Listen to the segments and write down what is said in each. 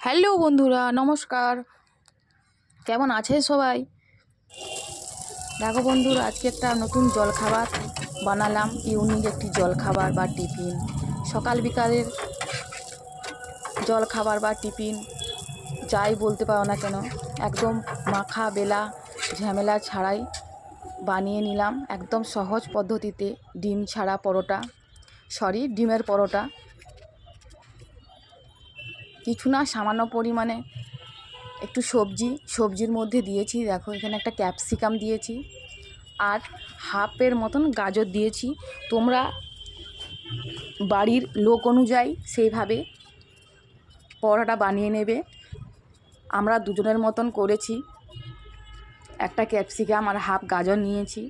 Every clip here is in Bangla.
হ্যালো বন্ধুরা, নমস্কার। কেমন আছে সবাই? দেখো বন্ধুরা, আজকে একটা নতুন জলখাবার বানালাম ইউনিক একটি জলখাবার বা টিফিন সকাল বিকালের জলখাবার বা টিফিন যাই বলতে পারো না কেন, একদম মাখা বেলা ঝামেলা ছাড়াই বানিয়ে নিলাম। একদম সহজ পদ্ধতিতে ডিম ছাড়া পরোটা সরি ডিমের পরোটা। কিছু না, সামান্য পরিমাণে একটু সবজি, সবজির মধ্যে দিয়েছি। দেখো, এখানে একটা ক্যাপসিকাম দিয়েছি আর হাফের মতন গাজর দিয়েছি। তোমরা বাড়ির লোক অনুযায়ী সেইভাবে পরোটা বানিয়ে নেবে। আমরা দুজনের মতন করেছি। একটা ক্যাপসিকাম আর হাফ গাজর নিয়েছি।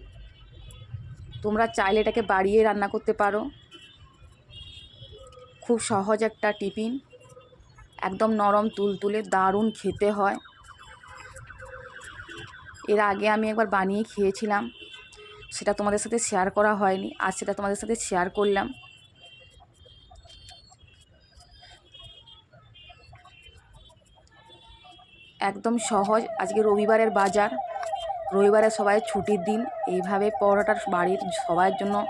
তোমরা চাইলে এটাকে বাড়িয়ে রান্না করতে পারো। খুব সহজ একটা টিফিন। একদম নরম তুলতুলে দারুণ খেতে হয়। এর আগে আমি একবার বানিয়ে খেয়েছিলাম। সেটা তোমাদের সাথে শেয়ার করা হয়নি। আর সেটা তোমাদের সাথে শেয়ার করলাম। একদম সহজ। আজকে রবিবারের বাজার। রবিবারে সবাই ছুটির দিন। এইভাবে পরোটার বাড়ির সবার জন্য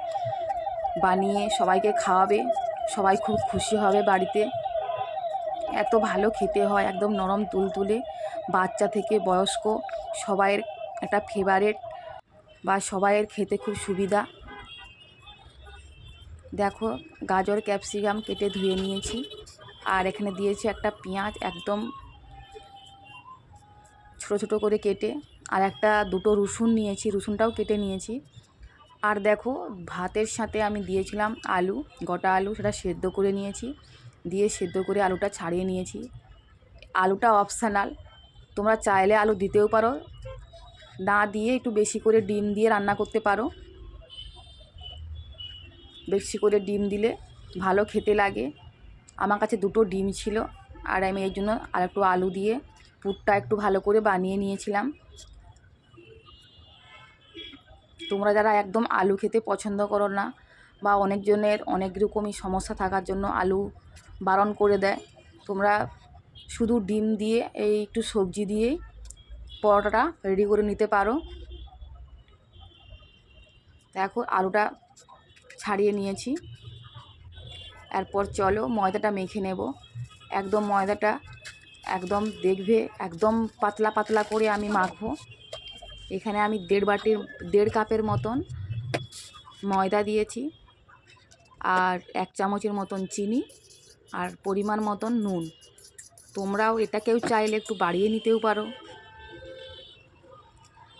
বানিয়ে সবাইকে খাওয়াবে। সবাই খুব খুশি হবে বাড়িতে। এত ভালো খেতে হয়, একদম নরম তুলতুলে। বাচ্চা থেকে বয়স্ক, সবাইয়ের একটা ফেভারেট বা সবাইয়ের খেতে খুব সুবিধা। দেখো, গাজর ক্যাপসিকাম কেটে ধুয়ে নিয়েছি। আর এখানে দিয়েছি একটা পেঁয়াজ, একদম ছোটো ছোটো করে কেটে। আর একটা, দুটো রসুন নিয়েছি, রসুনটাও কেটে নিয়েছি। আর দেখো, ভাতের সাথে আমি দিয়েছিলাম আলু, গোটা আলু, সেটা সেদ্ধ করে নিয়েছি। দিয়ে সেদ্ধ করে আলুটা ছাড়িয়ে নিয়েছি। আলুটা অপশানাল তোমরা চাইলে আলু দিতেও পারো। না দিয়ে একটু বেশি করে ডিম দিয়ে রান্না করতে পারো। বেশি করে ডিম দিলে ভালো খেতে লাগে। আমার কাছে দুটো ডিম ছিল আর আমি এই জন্য আর একটু আলু দিয়ে পুরটা একটু ভালো করে বানিয়ে নিয়েছিলাম। তোমরা যারা একদম আলু খেতে পছন্দ করো না বা অনেকজনের অনেক রকমই সমস্যা থাকার জন্য আলু বারণ করে দেয়। তোমরা শুধু ডিম দিয়ে, এই একটু সবজি দিয়েই পরোটাটা রেডি করে নিতে পারো। দেখো, আলুটা ছাড়িয়ে নিয়েছি। এরপর চলো ময়দাটা মেখে নেব। একদম ময়দাটা একদম দেখবে, একদম পাতলা পাতলা করে আমি মাখবো। এখানে আমি দেড় বাটির, দেড় কাপের মতন ময়দা দিয়েছি। আর এক চামচের মতন চিনি। আর পরিমাণ মতন নুন। তোমরাও এটাকেও চাইলে একটু বাড়িয়ে নিতেও পারো।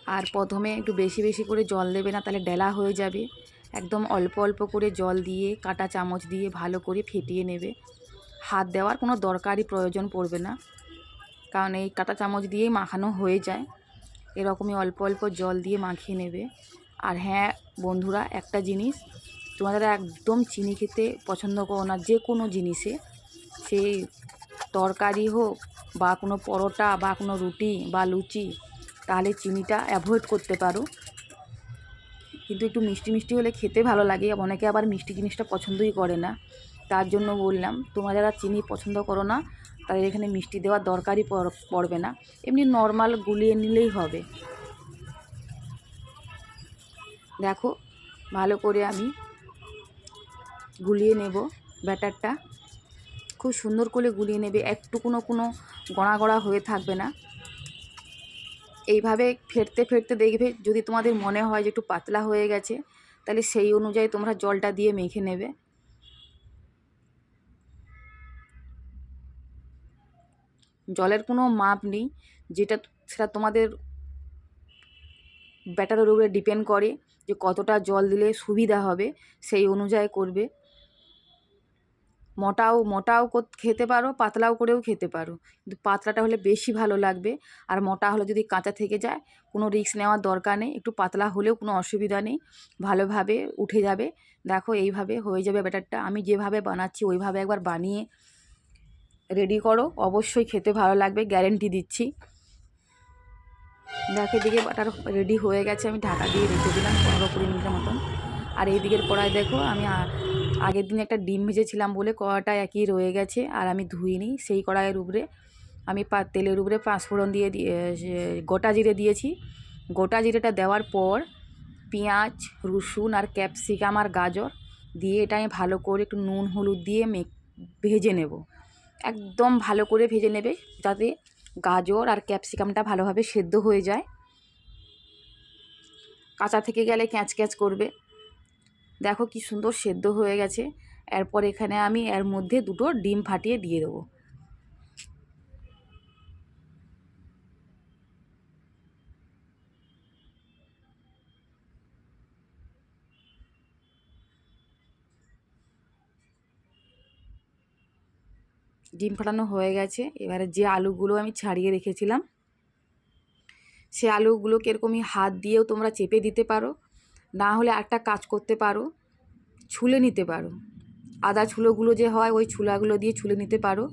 আর প্রথমে একটু বেশি বেশি করে জল দেবে না, তাহলে ডেলা হয়ে যাবে। একদম অল্প অল্প করে জল দিয়ে, কাটা চামচ দিয়ে ভালো করে ফেটিয়ে নেবে। হাত দেওয়ার কোনো দরকারই প্রয়োজন পড়বে না। কারণ এই কাটা চামচ দিয়েই মাখানো হয়ে যায়। এরকমই অল্প অল্প জল দিয়ে মাখিয়ে নেবে। আর হ্যাঁ বন্ধুরা, একটা জিনিস তোমরা একদম চিনি খেতে পছন্দ করো না, যে কোনো জিনিসে। সেই তরকারি হোক বা কোনো পরোটা বা কোনো রুটি বা লুচি, তাহলে চিনিটা অ্যাভয়েড করতে পারো। কিন্তু একটু মিষ্টি মিষ্টি হলে খেতে ভালো লাগে, অনেকে আবার মিষ্টি জিনিসটা পছন্দই করে না। তার জন্য বললাম, তোমরা যারা চিনি পছন্দ করো না, তাদের এখানে মিষ্টি দেওয়ার দরকারই পড়বে না। এমনি নর্মাল গুলিয়ে নিলেই হবে। দেখো, ভালো করে আমি গুলিয়ে নেব ব্যাটারটা। খুব সুন্দর করে গুলিয়ে নেবে একটু কোনো কোনো গড়া গড়া হয়ে থাকবে না। এইভাবে ফেরতে ফেরতে দেখবে, যদি তোমাদের মনে হয় যে একটু পাতলা হয়ে গেছে, তাহলে সেই অনুযায়ী তোমরা জলটা দিয়ে মেখে নেবে। জলের কোনো মাপ নেই, যেটা সেটা তোমাদের ব্যাটারের উপরে ডিপেন্ড করে যে কতটা জল দিলে সুবিধা হবে, সেই অনুযায়ী করবে। মোটাও মোটাও খেতে পারো, পাতলাও করেও খেতে পারো। কিন্তু পাতলাটা হলে বেশি ভালো লাগবে। আর মোটা হলে যদি কাঁচা থেকে যায়, কোনো রিস্ক নেওয়ার দরকার নেই। একটু পাতলা হলেও কোনো অসুবিধা নেই। ভালোভাবে উঠে যাবে। দেখো এইভাবে হয়ে যাবে ব্যাটারটা। আমি যেভাবে বানাচ্ছি, ওইভাবে একবার বানিয়ে রেডি করো। অবশ্যই খেতে ভালো লাগবে, গ্যারেন্টি দিচ্ছি। দেখো এদিকে বাটার রেডি হয়ে গেছে। আমি ঢাকা দিয়ে রেখে দিলাম পনেরো কুড়ি মিনিটের মতন। আর এই দিকের দেখো, আমি আগের দিন একটা ডিম ভেজেছিলাম বলে কড়াটা একই রয়ে গেছে, আর আমি ধুইনি। সেই কড়াইয়ের উপরে আমি পা, তেলের উপরে পাঁচফোড়ন দিয়ে গোটা জিরে দিয়েছি। গোটা জিরেটা দেওয়ার পর পেঁয়াজ, রসুন আর ক্যাপসিকাম আর গাজর দিয়ে এটা আমি ভালো করে একটু নুন, হলুদ দিয়ে মেখ ভেজে নেব। একদম ভালো করে ভেজে নেবে যাতে গাজর আর ক্যাপসিকামটা ভালোভাবে সেদ্ধ হয়ে যায়। কাঁচা থেকে গেলে ক্যাঁচ ক্যাঁচ করবে। দেখো কি সুন্দর সেদ্ধ হয়ে গেছে। এরপর এখানে আমি এর মধ্যে দুটো ডিম ফাটিয়ে দিয়ে দেবো। ডিম ফাটানো হয়ে গেছে। এবারে যে আলুগুলো আমি ছাড়িয়ে রেখেছিলাম, সে আলুগুলোকে এরকমই হাত দিয়েও তোমরা চেপে দিতে পারো। না হলে একটা কাজ করতে পারো, ছুলে নিতে পারো। আদা ছুলোগুলো যে হয়, ওই ছুলাগুলো দিয়ে ছুলে নিতে পারো।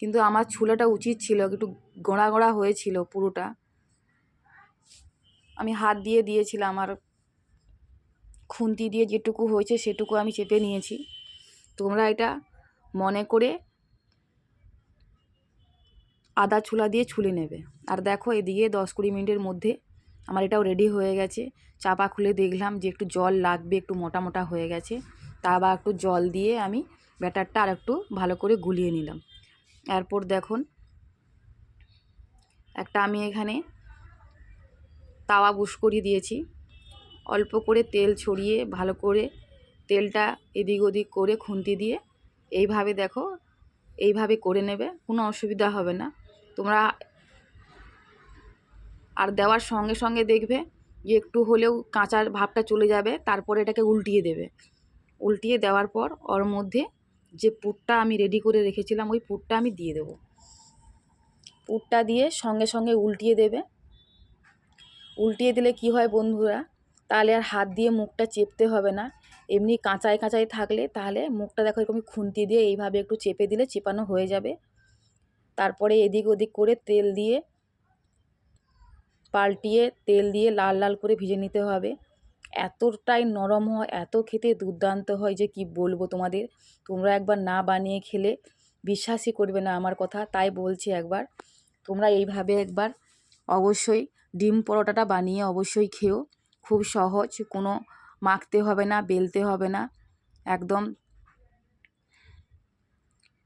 কিন্তু আমার ছুলাটা উচিত ছিল, একটু গোড়া গোড়া হয়েছিল পুরোটা। আমি হাত দিয়ে দিয়েছিলাম আর খুন্তি দিয়ে যেটুকু হয়েছে সেটুকু আমি চেপে নিয়েছি। তোমরা এটা মনে করে আদা ছুলা দিয়ে ছুলে নেবে। আর দেখো এদিকে দশ কুড়ি মিনিটের মধ্যে আমার এটাও রেডি হয়ে গেছে। চাপা খুলে দেখলাম যে একটু জল লাগবে, একটু মোটা মোটা হয়ে গেছে। তা আবার একটু জল দিয়ে আমি ব্যাটারটা আর একটু ভালো করে গুলিয়ে নিলাম। এরপর দেখুন, একটা আমি এখানে তাওয়া বুস করিয়ে দিয়েছি। অল্প করে তেল ছড়িয়ে ভালো করে তেলটা এদিক ওদিক করে খুন্তি দিয়ে এইভাবে দেখো, এইভাবে করে নেবে, কোনো অসুবিধা হবে না। তোমরা আর দেওয়ার সঙ্গে সঙ্গে দেখবে যে একটু হলেও কাঁচার ভাবটা চলে যাবে, তারপরে এটাকে উল্টিয়ে দেবে। উল্টিয়ে দেওয়ার পর ওর মধ্যে যে পুরটা আমি রেডি করে রেখেছিলাম, ওই পুরটা আমি দিয়ে দেবো। পুরটা দিয়ে সঙ্গে সঙ্গে উল্টিয়ে দেবে। উল্টিয়ে দিলে কি হয় বন্ধুরা, তাহলে আর হাত দিয়ে মুখটা চেপতে হবে না। এমনি কাঁচায় কাঁচায় থাকলে তাহলে মুখটা দেখো এরকম খুন্তি দিয়ে এইভাবে একটু চেপে দিলে চেপানো হয়ে যাবে। তারপরে এদিক ওদিক করে তেল দিয়ে পাল্টিয়ে তেল দিয়ে লাল লাল করে ভেজে নিতে হবে। এতটাই নরম হয়, এত খেতে দুর্দান্ত হয় যে কি বলব তোমাদের। তোমরা একবার না বানিয়ে খেলে বিশ্বাসই করবে না আমার কথা, তাই বলছি একবার। তোমরা এইভাবে একবার অবশ্যই ডিম পরোটাটা বানিয়ে অবশ্যই খেও। খুব সহজ, কোনো মাখতে হবে না, বেলতে হবে না। একদম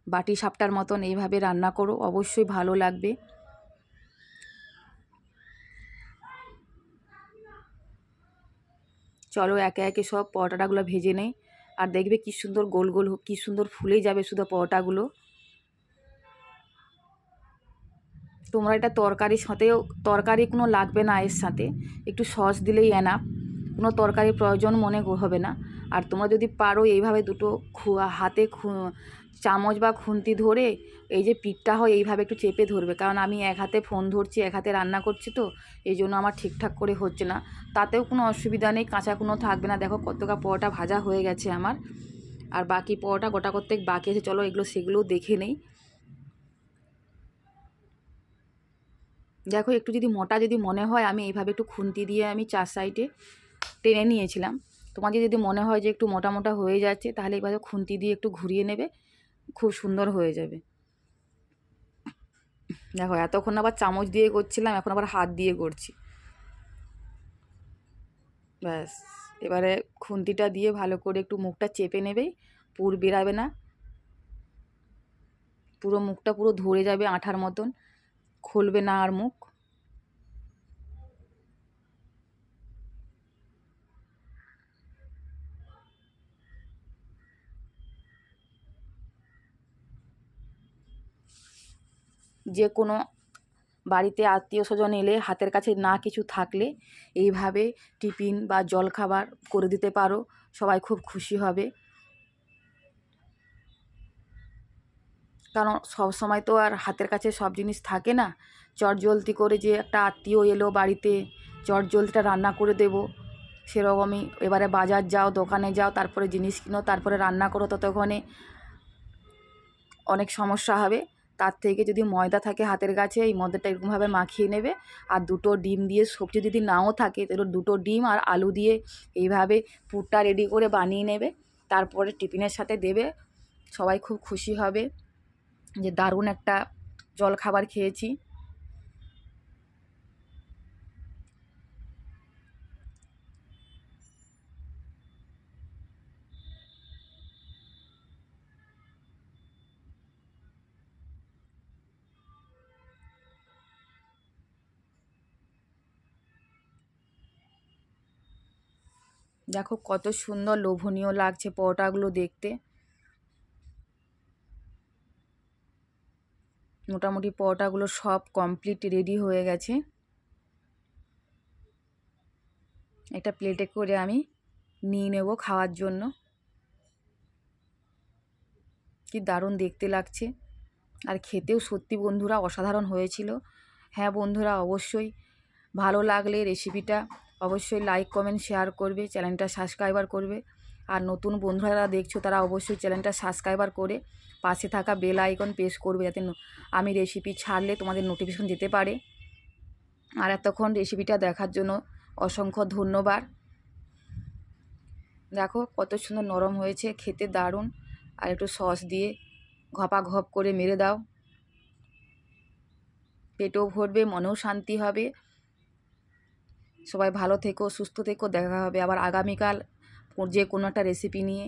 বাটি সাপটার মতন এইভাবে রান্না করো, অবশ্যই ভালো লাগবে। চলো একে একে সব পরোটাগুলো ভেজে নেই। আর দেখবে কি সুন্দর গোল গোল কি সুন্দর ফুলে যাবে শুধু পরোটাগুলো। তোমরা এটা তরকারির সাথেও তরকারি কোনো লাগবে না এর সাথে। একটু সস দিলেই এনাফ কোনো তরকারি প্রয়োজন মনে হবে না। আর তোমরা যদি পারো এইভাবে দুটো হাতে চামচ বা খুন্তি ধরে এই যে পিঠটা হয়, এইভাবে একটু চেপে ধরবে। কারণ আমি এক হাতে ফোন ধরছি, এক হাতে রান্না করছি তো, এই জন্য আমার ঠিকঠাক করে হচ্ছে না। তাতেও কোনো অসুবিধা নেই, কাঁচা কোনো থাকবে না। দেখো কতটা পরোটা ভাজা হয়ে গেছে আমার। আর বাকি পরোটা গোটা করতে বাকি আছে, চলো এগুলো সেগুলোও দেখে নেই। দেখো একটু যদি মোটা যদি মনে হয়, আমি এইভাবে একটু খুন্তি দিয়ে আমি চার সাইডে টেনে নিয়েছিলাম। তোমাদের যদি মনে হয় যে একটু মোটা মোটা হয়ে যাচ্ছে, তাহলে এইভাবে খুন্তি দিয়ে একটু ঘুরিয়ে নেবে। খুব সুন্দর হয়ে যাবে। দেখো, এতক্ষণ আবার চামচ দিয়ে করছিলাম, এখন আবার হাত দিয়ে করছি। ব্যাস, এবারে খুন্তিটা দিয়ে ভালো করে একটু মুখটা চেপে নেবে, পুর বেরাবে না। পুরো মুখটা পুরো ধরে যাবে আঠার মতন, খুলবে না আর মুখ। যে কোনো বাড়িতে আত্মীয় স্বজন এলে হাতের কাছে না কিছু থাকলে এইভাবে টিফিন বা জলখাবার করে দিতে পারো। সবাই খুব খুশি হবে। কারণ সব সময় তো আর হাতের কাছে সব জিনিস থাকে না। চটজলদি করে যে একটা আত্মীয় এলো বাড়িতে, চটজলদিটা রান্না করে দেব। সেরকমই এবারে বাজার যাও, দোকানে যাও, তারপরে জিনিস কিনো, তারপরে রান্না করো, ততক্ষণে অনেক সমস্যা হবে। তার থেকে যদি ময়দা থাকে হাতের কাছে, এই ময়দাটা এরকমভাবে মাখিয়ে নেবে। আর দুটো ডিম দিয়ে সবজি যদি নাও থাকে, তাহলে দুটো ডিম আর আলু দিয়ে এইভাবে পুরটা রেডি করে বানিয়ে নেবে। তারপরে টিফিনের সাথে দেবে। সবাই খুব খুশি হবে যে দারুণ একটা জল খাবার খেয়েছি। দেখো কত সুন্দর লোভনীয় লাগছে পরোটাগুলো দেখতে। মোটামুটি পরোটাগুলো সব কমপ্লিট রেডি হয়ে গেছে। একটা প্লেটে করে আমি নিয়ে নেব খাওয়ার জন্য। কি দারুণ দেখতে লাগছে। আর খেতেও সত্যি বন্ধুরা অসাধারণ হয়েছিল। হ্যাঁ বন্ধুরা, অবশ্যই ভালো লাগলে রেসিপিটা অবশ্যই লাইক কমেন্ট শেয়ার করবে চ্যানেলটা সাবস্ক্রাইবার করবে। আর নতুন বন্ধুরা দেখছ, তারা অবশ্যই চ্যানেলটা সাবস্ক্রাইবার করে পাশে থাকা বেল আইকন প্রেস করবে যাতে আমি রেসিপি ছাড়লে তোমাদের নোটিফিকেশন যেতে পারে। আর এতক্ষণ রেসিপিটা দেখার জন্য অসংখ্য ধন্যবাদ। দেখো কত সুন্দর নরম হয়েছে, খেতে দারুণ। আর একটু সস দিয়ে ঘপা ঘপ করে মেরে দাও। পেটও ভরবে, মনেও শান্তি হবে। সবাই ভালো থেকো সুস্থ থেকো দেখা হবে আবার আগামীকাল যে কোনো একটা রেসিপি নিয়ে।